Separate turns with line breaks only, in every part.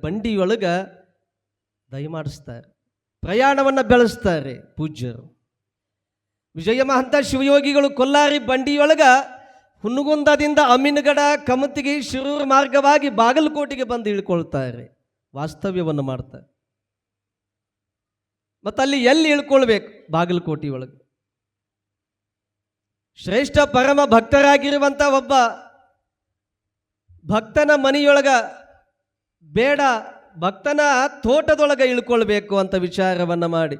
ಬಂಡಿಯೊಳಗ ದಯಮಾಡಿಸ್ತಾರೆ ಪ್ರಯಾಣವನ್ನು ಬೆಳೆಸ್ತಾರೆ ಪೂಜ್ಯರು. ವಿಜಯ ಮಹಂತ ಶಿವಯೋಗಿಗಳು ಕೊಲ್ಲಾರಿ ಬಂಡಿಯೊಳಗ ಹುನ್ನಗುಂದದಿಂದ ಅಮೀನಗಡ ಕಮತಿಗೆ ಶಿರೂರು ಮಾರ್ಗವಾಗಿ ಬಾಗಲಕೋಟೆಗೆ ಬಂದು ಇಳ್ಕೊಳ್ತಾರೆ. ವಾಸ್ತವ್ಯವನ್ನು ಮಾಡ್ತಾರೆ. ಮತ್ತು ಅಲ್ಲಿ ಎಲ್ಲಿ ಇಳ್ಕೊಳ್ಬೇಕು ಬಾಗಲಕೋಟೆ ಒಳಗೆ ಶ್ರೇಷ್ಠ ಪರಮ ಭಕ್ತರಾಗಿರುವಂಥ ಒಬ್ಬ ಭಕ್ತನ ಮನೆಯೊಳಗ ಬೇಡ, ಭಕ್ತನ ತೋಟದೊಳಗೆ ಇಳ್ಕೊಳ್ಬೇಕು ಅಂತ ವಿಚಾರವನ್ನು ಮಾಡಿ.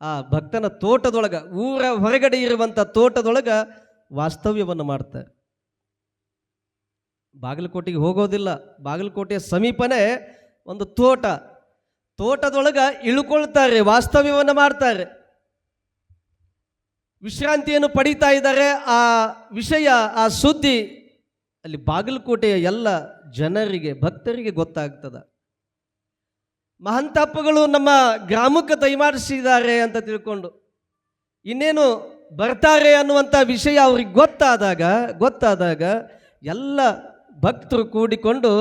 ಆ ಭಕ್ತನ ತೋಟದೊಳಗೆ, ಊರ ಹೊರಗಡೆ ಇರುವಂಥ ತೋಟದೊಳಗೆ ವಾಸ್ತವ್ಯವನ್ನು ಮಾಡ್ತಾರೆ. ಬಾಗಲಕೋಟೆಗೆ ಹೋಗೋದಿಲ್ಲ, ಬಾಗಲಕೋಟೆಯ ಸಮೀಪನೇ ಒಂದು ತೋಟ. ತೋಟದೊಳಗೆ ಇಳ್ಕೊಳ್ತಾರೆ, ವಾಸ್ತವ್ಯವನ್ನು ಮಾಡ್ತಾರೆ. ವಿಶ್ರಾಂತಿಯನ್ನು ಪಡೀತಾ ಇದ್ದಾರೆ, ಆ ವಿಷಯ, ಆ ಸುದ್ದಿ ಅಲ್ಲಿ ಬಾಗಲಕೋಟೆಯ ಎಲ್ಲ ಜನರಿಗೆ, ಭಕ್ತರಿಗೆ ಗೊತ್ತಾಗ್ತದ. ಮಹಂತಪ್ಪಗಳು ನಮ್ಮ ಗ್ರಾಮಕ್ಕೆ ದಯಮಾಡಿಸಿದ್ದಾರೆ ಅಂತ ತಿಳ್ಕೊಂಡು ಇನ್ನೇನು ಬರ್ತಾರೆ ಅನ್ನುವಂಥ ವಿಷಯ ಅವ್ರಿಗೆ ಗೊತ್ತಾದಾಗ ಗೊತ್ತಾದಾಗ ಎಲ್ಲ ಭಕ್ತರು ಕೂಡಿಕೊಂಡು,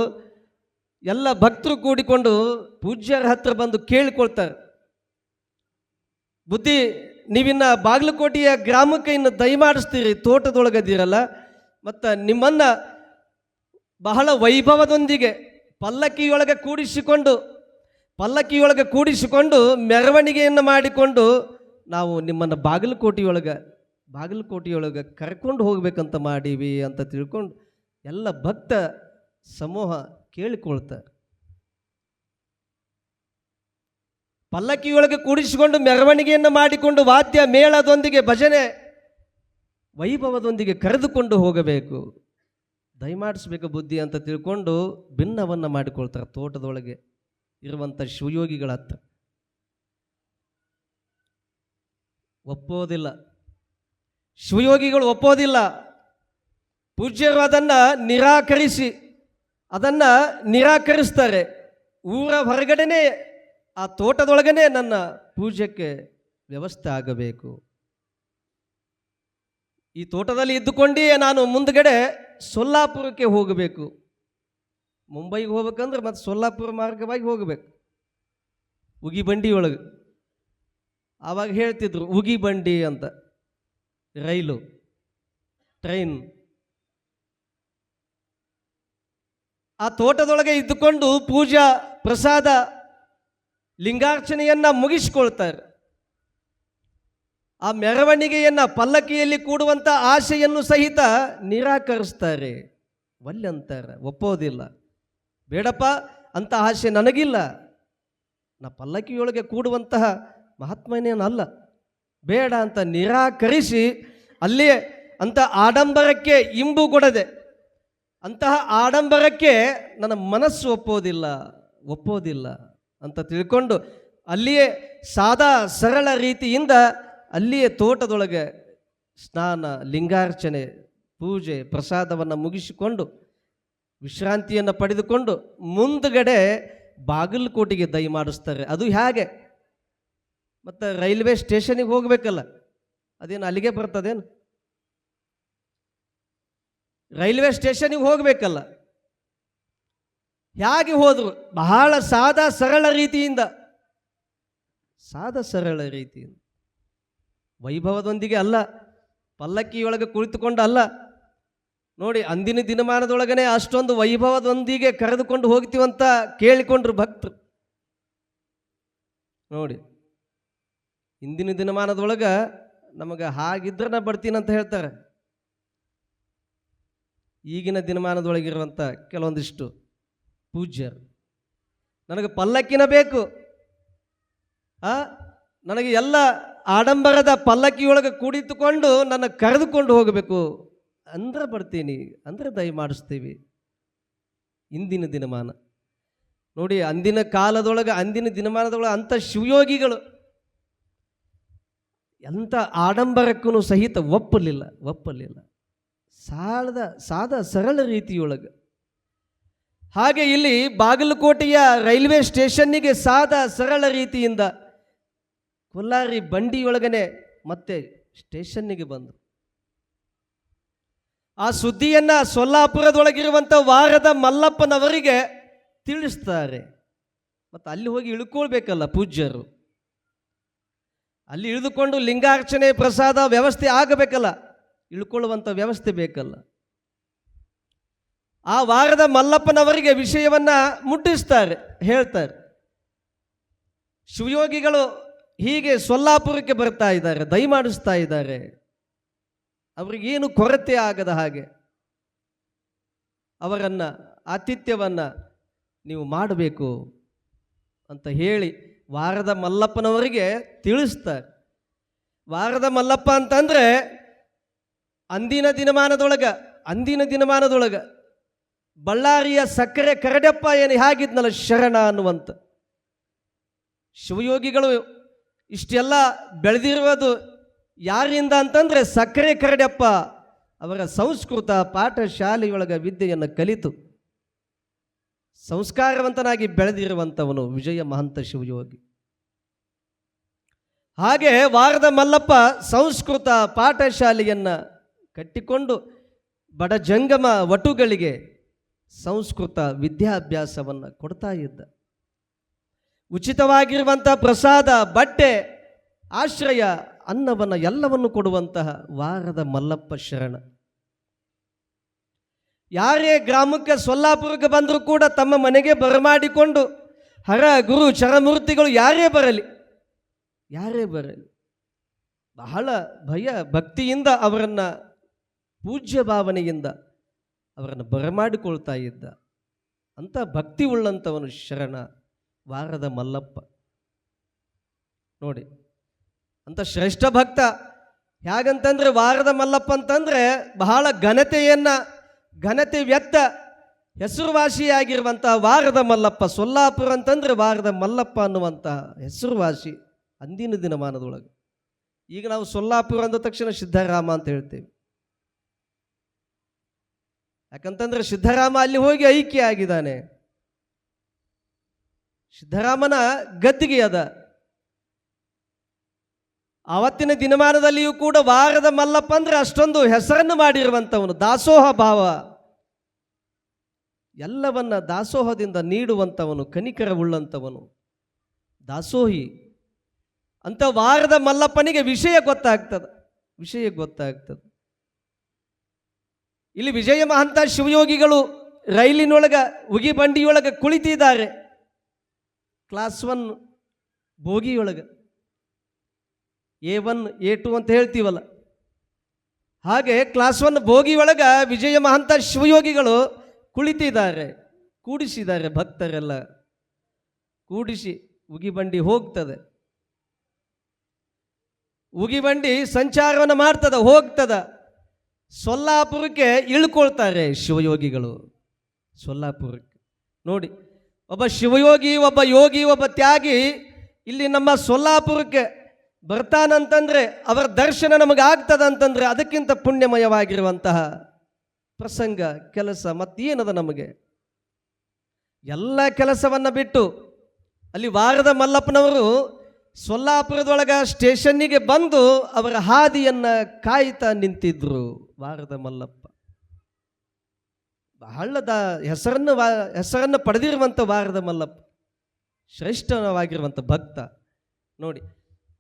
ಎಲ್ಲ ಭಕ್ತರು ಕೂಡಿಕೊಂಡು ಪೂಜ್ಯರ ಹತ್ರ ಬಂದು ಕೇಳಿಕೊಳ್ತಾರೆ. ಬುದ್ಧಿ, ನೀವಿನ್ನ ಬಾಗಲಕೋಟೆಯ ಗ್ರಾಮಕ್ಕೆ ಇನ್ನು ದಯಮಾಡಿಸ್ತೀರಿ ತೋಟದೊಳಗದಿರಲ್ಲ, ಮತ್ತು ನಿಮ್ಮನ್ನ ಬಹಳ ವೈಭವದೊಂದಿಗೆ ಪಲ್ಲಕ್ಕಿಯೊಳಗೆ ಕೂಡಿಸಿಕೊಂಡು ಪಲ್ಲಕ್ಕಿಯೊಳಗೆ ಕೂಡಿಸಿಕೊಂಡು ಮೆರವಣಿಗೆಯನ್ನು ಮಾಡಿಕೊಂಡು ನಾವು ನಿಮ್ಮನ್ನು ಬಾಗಲಕೋಟೆಯೊಳಗೆ ಬಾಗಲಕೋಟೆಯೊಳಗೆ ಕರ್ಕೊಂಡು ಹೋಗಬೇಕಂತ ಮಾಡೀವಿ ಅಂತ ತಿಳ್ಕೊಂಡು ಎಲ್ಲ ಭಕ್ತ ಸಮೂಹ ಕೇಳಿಕೊಳ್ತಾರೆ ಪಲ್ಲಕ್ಕಿಯೊಳಗೆ ಕೂಡಿಸಿಕೊಂಡು ಮೆರವಣಿಗೆಯನ್ನು ಮಾಡಿಕೊಂಡು ವಾದ್ಯ ಮೇಳದೊಂದಿಗೆ ಭಜನೆ ವೈಭವದೊಂದಿಗೆ ಕರೆದುಕೊಂಡು ಹೋಗಬೇಕು. ದಯಮಾಡಿಸ್ಬೇಕು ಬುದ್ಧಿ ಅಂತ ತಿಳ್ಕೊಂಡು ಭಿನ್ನವನ್ನು ಮಾಡಿಕೊಳ್ತಾರೆ ತೋಟದೊಳಗೆ ಇರುವಂಥ ಶಿವಯೋಗಿಗಳ ಹತ್ರ. ಒಪ್ಪೋದಿಲ್ಲ. ಶಿವಯೋಗಿಗಳು ಒಪ್ಪೋದಿಲ್ಲ. ಪೂಜ್ಯರು ಅದನ್ನು ನಿರಾಕರಿಸಿ, ಅದನ್ನು ನಿರಾಕರಿಸ್ತಾರೆ. ಊರ ಹೊರಗಡೆನೇ, ಆ ತೋಟದೊಳಗನೆ ನನ್ನ ಪೂಜೆಗೆ ವ್ಯವಸ್ಥೆ ಆಗಬೇಕು. ಈ ತೋಟದಲ್ಲಿ ಇದ್ದುಕೊಂಡೇ ನಾನು ಮುಂದ್ಗಡೆ ಸೊಲ್ಲಾಪುರಕ್ಕೆ ಹೋಗಬೇಕು. ಮುಂಬೈಗೆ ಹೋಗ್ಬೇಕಂದ್ರೆ ಮತ್ತೆ ಸೊಲ್ಲಾಪುರ ಮಾರ್ಗವಾಗಿ ಹೋಗಬೇಕು. ಉಗಿ ಬಂಡಿ ಒಳಗೆ ಆವಾಗ ಹೇಳ್ತಿದ್ರು, ಉಗಿ ಬಂಡಿ ಅಂತ. ರೈಲು, ಟ್ರೈನ್. ಆ ತೋಟದೊಳಗೆ ಇದ್ದುಕೊಂಡು ಪೂಜಾ ಪ್ರಸಾದ ಲಿಂಗಾರ್ಚನೆಯನ್ನ ಮುಗಿಸ್ಕೊಳ್ತಾರೆ. ಆ ಮೆರವಣಿಗೆಯನ್ನು ಪಲ್ಲಕ್ಕಿಯಲ್ಲಿ ಕೂಡುವಂಥ ಆಶೆಯನ್ನು ಸಹಿತ ನಿರಾಕರಿಸ್ತಾರೆ. ಅಂತಾರೆ, ಒಪ್ಪೋದಿಲ್ಲ. ಬೇಡಪ್ಪ, ಅಂತ ಆಸೆ ನನಗಿಲ್ಲ. ನಾ ಪಲ್ಲಕ್ಕಿಯೊಳಗೆ ಕೂಡುವಂತಹ ಮಹಾತ್ಮನೇನಲ್ಲ. ಬೇಡ ಅಂತ ನಿರಾಕರಿಸಿ ಅಲ್ಲಿಯೇ ಅಂತ ಆಡಂಬರಕ್ಕೆ ಇಂಬು ಕೊಡದೆ, ಅಂತಹ ಆಡಂಬರಕ್ಕೆ ನನ್ನ ಮನಸ್ಸು ಒಪ್ಪೋದಿಲ್ಲ ಒಪ್ಪೋದಿಲ್ಲ ಅಂತ ತಿಳ್ಕೊಂಡು ಅಲ್ಲಿಯೇ ಸಾದಾ ಸರಳ ರೀತಿಯಿಂದ ಅಲ್ಲಿಯೇ ತೋಟದೊಳಗೆ ಸ್ನಾನ, ಲಿಂಗಾರ್ಚನೆ, ಪೂಜೆ, ಪ್ರಸಾದವನ್ನು ಮುಗಿಸಿಕೊಂಡು ವಿಶ್ರಾಂತಿಯನ್ನು ಪಡೆದುಕೊಂಡು ಮುಂದುಗಡೆ ಬಾಗಲಕೋಟೆಗೆ ದಯ ಮಾಡಿಸ್ತಾರೆ. ಅದು ಹೇಗೆ? ಮತ್ತು ರೈಲ್ವೆ ಸ್ಟೇಷನಿಗೆ ಹೋಗಬೇಕಲ್ಲ, ಅದೇನು ಅಲ್ಲಿಗೆ ಬರ್ತದೇನು? ರೈಲ್ವೆ ಸ್ಟೇಷನಿಗೆ ಹೋಗಬೇಕಲ್ಲ. ಹೇಗೆ ಹೋದರು? ಬಹಳ ಸಾದಾ ಸರಳ ರೀತಿಯಿಂದ. ಸಾದಾ ಸರಳ ರೀತಿಯಿಂದ. ವೈಭವದೊಂದಿಗೆ ಅಲ್ಲ, ಪಲ್ಲಕ್ಕಿಯೊಳಗೆ ಕುಳಿತುಕೊಂಡು ಅಲ್ಲ. ನೋಡಿ, ಅಂದಿನ ದಿನಮಾನದೊಳಗನೆ ಅಷ್ಟೊಂದು ವೈಭವದೊಂದಿಗೆ ಕರೆದುಕೊಂಡು ಹೋಗ್ತೀವಂತ ಕೇಳಿಕೊಂಡ್ರು ಭಕ್ತರು. ನೋಡಿ, ಇಂದಿನ ದಿನಮಾನದೊಳಗೆ ನಮಗೆ ಹಾಗಿದ್ರೆ ನಾ ಅಂತ ಹೇಳ್ತಾರೆ. ಈಗಿನ ದಿನಮಾನದೊಳಗಿರುವಂಥ ಕೆಲವೊಂದಿಷ್ಟು ಪೂಜ್ಯರು. ನನಗೆ ಪಲ್ಲಕ್ಕಿನ ಬೇಕು. ಆ, ನನಗೆ ಎಲ್ಲ ಆಡಂಬರದ ಪಲ್ಲಕ್ಕಿಯೊಳಗೆ ಕುಡಿತುಕೊಂಡು ನನ್ನ ಕರೆದುಕೊಂಡು ಹೋಗಬೇಕು. ಅಂದ್ರೆ ಬರ್ತೀನಿ ಅಂದ್ರೆ ದಯ ಮಾಡಿಸ್ತೀವಿ. ಇಂದಿನ ದಿನಮಾನ. ನೋಡಿ, ಅಂದಿನ ಕಾಲದೊಳಗೆ, ಅಂದಿನ ದಿನಮಾನದೊಳಗೆ ಅಂಥ ಶಿವಯೋಗಿಗಳು ಎಂಥ ಆಡಂಬರಕ್ಕೂ ಸಹಿತ ಒಪ್ಪಲಿಲ್ಲ ಒಪ್ಪಲಿಲ್ಲ. ಸಾಲದ, ಸಾದ, ಸರಳ ರೀತಿಯೊಳಗೆ. ಹಾಗೆ ಇಲ್ಲಿ ಬಾಗಲಕೋಟೆಯ ರೈಲ್ವೆ ಸ್ಟೇಷನ್ನಿಗೆ ಸಾದ, ಸರಳ ರೀತಿಯಿಂದ ಕೊಲ್ಲಾರಿ ಬಂಡಿಯೊಳಗನೆ ಮತ್ತೆ ಸ್ಟೇಷನ್ನಿಗೆ ಬಂದರು. ಆ ಸುದ್ದಿಯನ್ನು ಸೊಲ್ಲಾಪುರದೊಳಗಿರುವಂಥ ವಾರದ ಮಲ್ಲಪ್ಪನವರಿಗೆ ತಿಳಿಸ್ತಾರೆ. ಮತ್ತು ಅಲ್ಲಿ ಹೋಗಿ ಇಳ್ಕೊಳ್ಬೇಕಲ್ಲ ಪೂಜ್ಯರು. ಅಲ್ಲಿ ಇಳಿದುಕೊಂಡು ಲಿಂಗಾರ್ಚನೆ ಪ್ರಸಾದ ವ್ಯವಸ್ಥೆ ಆಗಬೇಕಲ್ಲ ಇಳ್ಕೊಳ್ಳುವಂಥ ವ್ಯವಸ್ಥೆ ಬೇಕಲ್ಲ. ಆ ವಾರದ ಮಲ್ಲಪ್ಪನವರಿಗೆ ವಿಷಯವನ್ನು ಮುಟ್ಟಿಸ್ತಾರೆ, ಹೇಳ್ತಾರೆ. ಶಿವಯೋಗಿಗಳು ಹೀಗೆ ಸೊಲ್ಲಾಪುರಕ್ಕೆ ಬರ್ತಾ ಇದ್ದಾರೆ ದಯಮಾಡಿಸ್ತಾ ಇದ್ದಾರೆ. ಅವರಿಗೇನು ಕೊರತೆ ಆಗದ ಹಾಗೆ ಅವರನ್ನು, ಆತಿಥ್ಯವನ್ನು ನೀವು ಮಾಡಬೇಕು ಅಂತ ಹೇಳಿ ವಾರದ ಮಲ್ಲಪ್ಪನವರಿಗೆ ತಿಳಿಸ್ತಾರೆ. ವಾರದ ಮಲ್ಲಪ್ಪ ಅಂತಂದರೆ ಅಂದಿನ ದಿನಮಾನದೊಳಗೆ ಅಂದಿನ ದಿನಮಾನದೊಳಗೆ ಬಳ್ಳಾರಿಯ ಸಕ್ಕರೆ ಕರಡಪ್ಪ ಏನು ಹೇಗಿದ್ನಲ್ಲ ಶರಣ ಅನ್ನುವಂತ. ಶಿವಯೋಗಿಗಳು ಇಷ್ಟೆಲ್ಲ ಬೆಳೆದಿರುವುದು ಯಾರಿಂದ ಅಂತಂದರೆ ಸಕ್ಕರೆ ಕರಡಪ್ಪ ಅವರ ಸಂಸ್ಕೃತ ಪಾಠಶಾಲೆಯೊಳಗ ವಿದ್ಯೆಯನ್ನು ಕಲಿತು ಸಂಸ್ಕಾರವಂತನಾಗಿ ಬೆಳೆದಿರುವಂಥವನು ವಿಜಯ ಮಹಂತ ಶಿವಯೋಗಿ. ಹಾಗೆ ವಾರದ ಮಲ್ಲಪ್ಪ ಸಂಸ್ಕೃತ ಪಾಠಶಾಲೆಯನ್ನು ಕಟ್ಟಿಕೊಂಡು ಬಡ ಜಂಗಮ ವಟುಗಳಿಗೆ ಸಂಸ್ಕೃತ ವಿದ್ಯಾಭ್ಯಾಸವನ್ನು ಕೊಡ್ತಾ ಇದ್ದ. ಉಚಿತವಾಗಿರುವಂಥ ಪ್ರಸಾದ, ಬಟ್ಟೆ, ಆಶ್ರಯ, ಅನ್ನವನ್ನು ಎಲ್ಲವನ್ನು ಕೊಡುವಂತಹ ವಾರದ ಮಲ್ಲಪ್ಪ ಶರಣ. ಯಾರೇ ಗ್ರಾಮಕ್ಕೆ ಸೊಲ್ಲಾಪುರಕ್ಕೆ ಬಂದರೂ ಕೂಡ ತಮ್ಮ ಮನೆಗೆ ಬರಮಾಡಿಕೊಂಡು ಹರ, ಗುರು, ಚರಮೂರ್ತಿಗಳು ಯಾರೇ ಬರಲಿ ಯಾರೇ ಬರಲಿ, ಬಹಳ ಭಯ ಭಕ್ತಿಯಿಂದ ಅವರನ್ನು ಪೂಜ್ಯ ಭಾವನೆಯಿಂದ ಅವರನ್ನು ಬರಮಾಡಿಕೊಳ್ತಾ ಇದ್ದ. ಅಂತ ಭಕ್ತಿ ಉಳ್ಳಂಥವನು ಶರಣ. ವಾರದ ಮಲ್ಲಪ್ಪ. ನೋಡಿ, ಅಂತ ಶ್ರೇಷ್ಠ ಭಕ್ತ ಹೇಗಂತಂದ್ರೆ ವಾರದ ಮಲ್ಲಪ್ಪ ಅಂತಂದ್ರೆ ಬಹಳ ಘನತೆಯನ್ನು, ಘನತೆ ವ್ಯಕ್ತ ಹೆಸರುವಾಸಿಯಾಗಿರುವಂತಹ ವಾರದ ಮಲ್ಲಪ್ಪ, ಸೊಲ್ಲಾಪುರ ಅಂತಂದ್ರೆ ವಾರದ ಮಲ್ಲಪ್ಪ ಅನ್ನುವಂತಹ ಹೆಸರುವಾಸಿ ಅಂದಿನ ದಿನಮಾನದೊಳಗೆ. ಈಗ ನಾವು ಸೊಲ್ಲಾಪುರ ಅಂದ ತಕ್ಷಣ ಸಿದ್ಧರಾಮ ಅಂತ ಹೇಳ್ತೇವೆ. ಯಾಕಂತಂದ್ರೆ ಸಿದ್ಧರಾಮ ಅಲ್ಲಿ ಹೋಗಿ ಐಕ್ಯ ಆಗಿದ್ದಾನೆ. ಸಿದ್ಧರಾಮನ ಗದ್ದಿಗೆ ಅದ. ಆವತ್ತಿನ ದಿನಮಾನದಲ್ಲಿಯೂ ಕೂಡ ವಾರದ ಮಲ್ಲಪ್ಪ ಅಂದ್ರೆ ಅಷ್ಟೊಂದು ಹೆಸರನ್ನು ಮಾಡಿರುವಂಥವನು, ದಾಸೋಹ ಭಾವ. ಎಲ್ಲವನ್ನ ದಾಸೋಹದಿಂದ ನೀಡುವಂಥವನು ಕನಿಕರ ಉಳ್ಳಂಥವನು ದಾಸೋಹಿ. ಅಂತ ವಾರದ ಮಲ್ಲಪ್ಪನಿಗೆ ವಿಷಯ ಗೊತ್ತಾಗ್ತದೆ ವಿಷಯ ಗೊತ್ತಾಗ್ತದೆ. ಇಲ್ಲಿ ವಿಜಯ ಮಹಂತ ಶಿವಯೋಗಿಗಳು ರೈಲಿನೊಳಗ ಉಗಿಬಂಡಿಯೊಳಗೆ ಕುಳಿತಿದ್ದಾರೆ. ಕ್ಲಾಸ್ ಒನ್ ಭೋಗಿಯೊಳಗೆ ಎ ಒನ್ ಎ ಟು ಅಂತ ಹೇಳ್ತೀವಲ್ಲ. ಹಾಗೆ ಕ್ಲಾಸ್ ಒನ್ ಭೋಗಿಯೊಳಗೆ ವಿಜಯ ಮಹಂತ ಶಿವಯೋಗಿಗಳು ಕುಳಿತಿದ್ದಾರೆ, ಕೂಡಿಸಿದ್ದಾರೆ ಭಕ್ತರೆಲ್ಲ. ಕೂಡಿಸಿ ಉಗಿಬಂಡಿ ಹೋಗ್ತದೆ. ಉಗಿಬಂಡಿ ಸಂಚಾರವನ್ನು ಮಾಡ್ತದ, ಹೋಗ್ತದ. ಸೊಲ್ಲಾಪುರಕ್ಕೆ ಇಳ್ಕೊಳ್ತಾರೆ ಶಿವಯೋಗಿಗಳು. ಸೊಲ್ಲಾಪುರಕ್ಕೆ. ನೋಡಿ ಒಬ್ಬ ಶಿವಯೋಗಿ, ಒಬ್ಬ ಯೋಗಿ, ಒಬ್ಬ ತ್ಯಾಗಿ ಇಲ್ಲಿ ನಮ್ಮ ಸೊಲ್ಲಾಪುರಕ್ಕೆ ಬರ್ತಾನಂತಂದರೆ ಅವರ ದರ್ಶನ ನಮಗೆ ಆಗ್ತದಂತಂದ್ರೆ ಅದಕ್ಕಿಂತ ಪುಣ್ಯಮಯವಾಗಿರುವಂತಹ ಪ್ರಸಂಗ, ಕೆಲಸ ಮತ್ತೇನದ ನಮಗೆ? ಎಲ್ಲ ಕೆಲಸವನ್ನ ಬಿಟ್ಟು ಅಲ್ಲಿ ವಾರದ ಮಲ್ಲಪ್ಪನವರು ಸೊಲ್ಲಾಪುರದೊಳಗ ಸ್ಟೇಷನ್ನಿಗೆ ಬಂದು ಅವರ ಹಾದಿಯನ್ನು ಕಾಯ್ತಾ ನಿಂತಿದ್ರು ವಾರದ ಮಲ್ಲಪ್ಪ. ಬಹಳದ ಹೆಸರನ್ನು ವಾ ಹೆಸರನ್ನು ಪಡೆದಿರುವಂಥ ವಾರದ ಮಲ್ಲಪ್ಪ. ಶ್ರೇಷ್ಠವಾಗಿರುವಂಥ ಭಕ್ತ. ನೋಡಿ,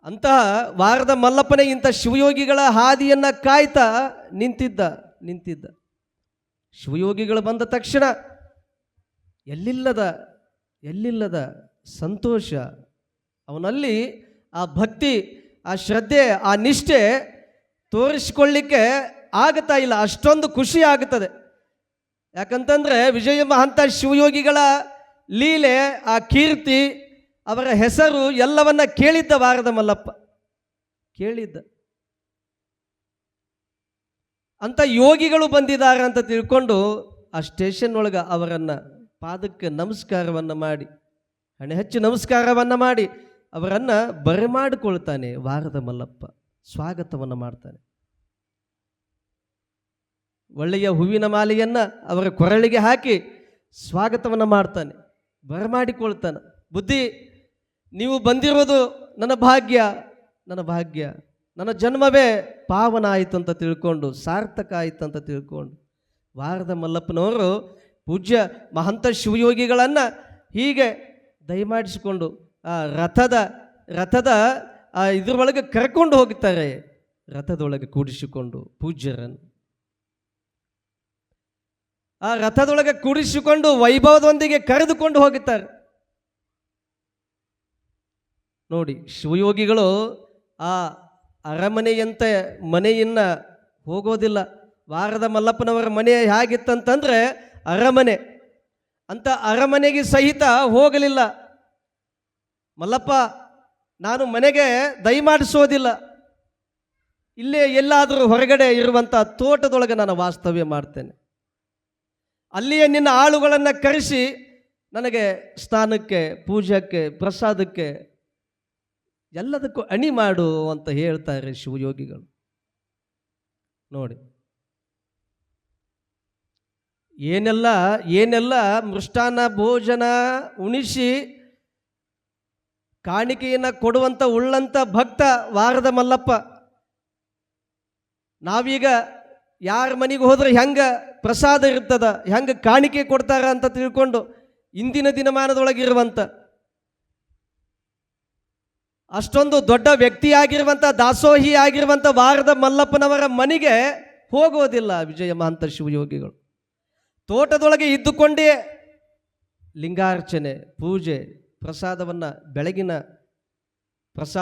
ಅಂತಹ ವಾರದ ಮಲ್ಲಪ್ಪನೇ ಇಂಥ ಶಿವಯೋಗಿಗಳ ಹಾದಿಯನ್ನು ಕಾಯ್ತಾ ನಿಂತಿದ್ದ ನಿಂತಿದ್ದ. ಶಿವಯೋಗಿಗಳು ಬಂದ ತಕ್ಷಣ ಎಲ್ಲಿಲ್ಲದ ಎಲ್ಲಿಲ್ಲದ ಸಂತೋಷ? ಅವನಲ್ಲಿ ಆ ಭಕ್ತಿ, ಆ ಶ್ರದ್ಧೆ, ಆ ನಿಷ್ಠೆ ತೋರಿಸ್ಕೊಳ್ಳಿಕ್ಕೆ ಆಗ್ತಾ ಇಲ್ಲ. ಅಷ್ಟೊಂದು ಖುಷಿ ಆಗುತ್ತದೆ ಯಾಕಂತಂದ್ರೆ ವಿಜಯ ಮಹಂತ ಶಿವಯೋಗಿಗಳ ಲೀಲೆ, ಆ ಕೀರ್ತಿ, ಅವರ ಹೆಸರು ಎಲ್ಲವನ್ನ ಕೇಳಿದ್ದ ವಾರದ ಮಲ್ಲಪ್ಪ. ಕೇಳಿದ್ದ. ಅಂತ ಯೋಗಿಗಳು ಬಂದಿದ್ದಾರೆ ಅಂತ ತಿಳ್ಕೊಂಡು ಆ ಸ್ಟೇಷನ್ ಒಳಗೆ ಅವರನ್ನು ಪಾದಕ್ಕೆ ನಮಸ್ಕಾರವನ್ನು ಮಾಡಿ ಹಣೆ ಹಚ್ಚಿ ನಮಸ್ಕಾರವನ್ನು ಮಾಡಿ ಅವರನ್ನು ಬರಮಾಡಿಕೊಳ್ತಾನೆ ವಾರದ ಮಲ್ಲಪ್ಪ. ಸ್ವಾಗತವನ್ನು ಮಾಡ್ತಾನೆ. ಒಳ್ಳೆಯ ಹೂವಿನ ಮಾಲೆಯನ್ನು ಅವರ ಕೊರಳಿಗೆ ಹಾಕಿ ಸ್ವಾಗತವನ್ನು ಮಾಡ್ತಾನೆ. ಬರಮಾಡಿಕೊಳ್ತಾನೆ. ಬುದ್ಧಿ, ನೀವು ಬಂದಿರೋದು ನನ್ನ ಭಾಗ್ಯ ನನ್ನ ಭಾಗ್ಯ. ನನ್ನ ಜನ್ಮವೇ ಪಾವನ ಆಯಿತು ಅಂತ ತಿಳ್ಕೊಂಡು, ಸಾರ್ಥಕ ಆಯಿತು ಅಂತ ತಿಳ್ಕೊಂಡು. ವಾರದ ಮಲ್ಲಪ್ಪನವರು ಪೂಜ್ಯ ಮಹಂತ ಶಿವಯೋಗಿಗಳನ್ನು ಹೀಗೆ ದಯಮಾಡಿಸಿಕೊಂಡು, ಆ ರಥದ ರಥದ, ಆ ಇದ್ರೊಳಗೆ ಕರ್ಕೊಂಡು ಹೋಗ್ತಾರೆ ರಥದೊಳಗೆ ಕೂಡಿಸಿಕೊಂಡು ಪೂಜ್ಯರನ್ನು. ಆ ರಥದೊಳಗೆ ಕೂಡಿಸಿಕೊಂಡು ವೈಭವದೊಂದಿಗೆ ಕರೆದುಕೊಂಡು ಹೋಗುತ್ತಾರೆ ನೋಡಿ, ಶಿವಯೋಗಿಗಳು ಆ ಅರಮನೆಯಂತೆ ಮನೆಯನ್ನ ಹೋಗೋದಿಲ್ಲ. ವಾರದ ಮಲ್ಲಪ್ಪನವರ ಮನೆ ಹೇಗಿತ್ತಂತಂದ್ರೆ ಅರಮನೆ. ಅಂತ ಅರಮನೆಗೆ ಸಹಿತ ಹೋಗಲಿಲ್ಲ. ಮಲ್ಲಪ್ಪ, ನಾನು ಮನೆಗೆ ದಯಮಾಡಿಸೋದಿಲ್ಲ ಇಲ್ಲೇ ಎಲ್ಲಾದರೂ ಹೊರಗಡೆ ಇರುವಂಥ ತೋಟದೊಳಗೆ ನಾನು ವಾಸ್ತವ್ಯ ಮಾಡ್ತೇನೆ. ಅಲ್ಲಿಯೇ ನಿನ್ನ ಆಳುಗಳನ್ನು ಕರೆಸಿ ನನಗೆ ಸ್ನಾನಕ್ಕೆ ಪೂಜಕ್ಕೆ ಪ್ರಸಾದಕ್ಕೆ ಎಲ್ಲದಕ್ಕೂ ಅಣಿ ಮಾಡು ಅಂತ ಹೇಳ್ತಾರೆ ಶಿವಯೋಗಿಗಳು. ನೋಡಿ. ಏನೆಲ್ಲ ಏನೆಲ್ಲ ಮೃಷ್ಟಾನ್ನ ಭೋಜನ ಉಣಿಸಿ ಕಾಣಿಕೆಯನ್ನು ಕೊಡುವಂಥ ಉಳ್ಳಂಥ ಭಕ್ತ ವಾರದ ಮಲ್ಲಪ್ಪ. ನಾವೀಗ ಯಾರ ಮನೆಗೆ ಹೋದ್ರೆ ಹೆಂಗೆ ಪ್ರಸಾದ ಇರ್ತದ, ಹೆಂಗೆ ಕಾಣಿಕೆ ಕೊಡ್ತಾರ ಅಂತ ತಿಳ್ಕೊಂಡು ಇಂದಿನ ದಿನಮಾನದೊಳಗಿರುವಂಥ ಅಷ್ಟೊಂದು ದೊಡ್ಡ ವ್ಯಕ್ತಿಯಾಗಿರುವಂಥ ದಾಸೋಹಿ ಆಗಿರುವಂಥ ವಾರದ ಮಲ್ಲಪ್ಪನವರ ಮನೆಗೆ ಹೋಗೋದಿಲ್ಲ ವಿಜಯ ಮಹಂತ ಶಿವಯೋಗಿಗಳು. ತೋಟದೊಳಗೆ ಇದ್ದುಕೊಂಡೇ ಲಿಂಗಾರ್ಚನೆ, ಪೂಜೆ, ಪ್ರಸಾದವನ್ನು, ಬೆಳಗಿನ ಪ್ರಸಾದ